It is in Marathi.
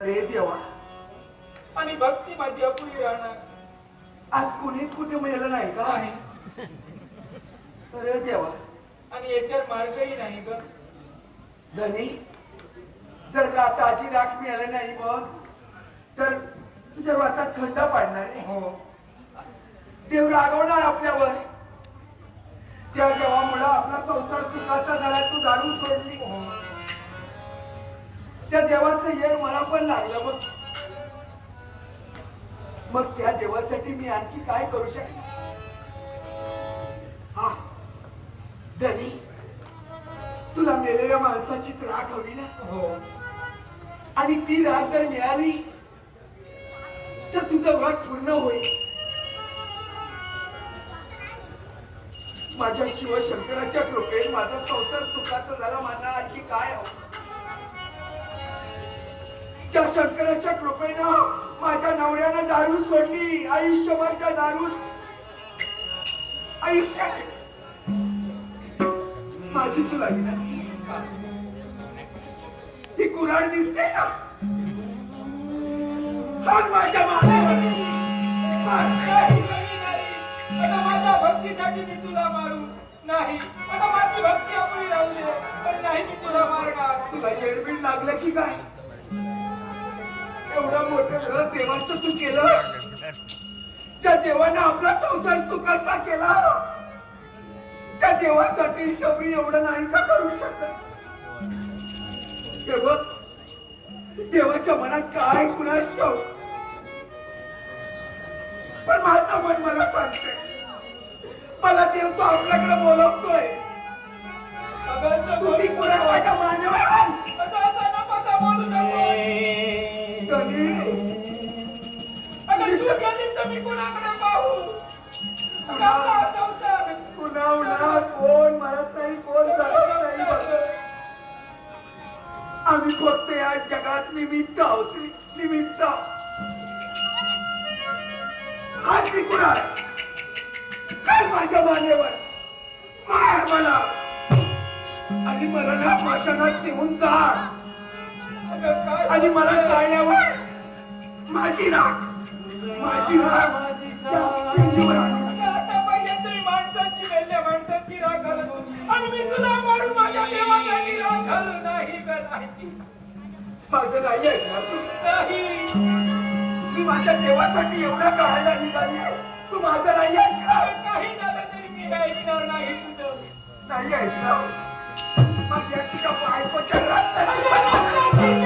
रे देवा. आणि भक्ती माझी अपुरी राहणार. आज कुणीच कुठे मेलं नाही का? नाही. अरे देवा. आणि याच्यावर मार्गही नाही ग धनी जर लाताची राख मिळाली नाही बघ तर तुझ्या व्रतात खंड पाडणार आहे. हो. देव रागवणार आपल्यावर. त्या देवामुळं आपला संसार सुखाचा झाला तू दारू सोडली. देवाचं येळ मला पण लागलं बघ. मग त्या देवासाठी मी आणखी काय करू शकतो हा. धनी तुला मेलेल्या माणसाचीच राख हवी ना? हो. आणि ती राख जर मिळाली तर तुझं व्रत पूर्ण होईल. माझ्या शिवशंकराच्या कृपेने माझा संसार सुखाचा झाला माझा त्या शंकराच्या कृपेनं माझ्या नवऱ्यानं दारू सोडली. आयुष्यभरच्या दारूत आयुष्य. माझी तुला ही कुराड दिसते ना. माझ्या माझ्या भक्तीसाठी मी तुला मारू नाही. आता माझी भक्ती अपुरी राहिली पण नाही मी तुला मारणार. तुला येडबीड लागलं की काय? एवढं मोठं घर देवाचं तू केलं? ज्या देवानं आपला संसार सुखाचा केला. त्या देवासाठी शबरी एवढं नाही का करू शकत? हे बघ देवाच्या मनात काय कुणास ठेव पण माझं मन मला सांगते मला देव तो आपल्याकडे बोलवतोय. कोण म्हणत नाही कोण जगत नाही? बघ. आम्ही फक्त या जगात निमित्त आहोत निमित्त. आज ती कुणाल काय माझ्या मानेवर मार मला. आणि मला ना पाषाणात नेऊन काय आणि मला जाळल्यावर माझी राख माझी नाही माझं नाही ऐकणार मी माझ्या देवासाठी एवढं करायला निघाली तू माझं नाही ऐकणार काही झालं तरी मी ऐकणार नाही तुझं. नाही ऐकणार मग या रक्ताची सगळं-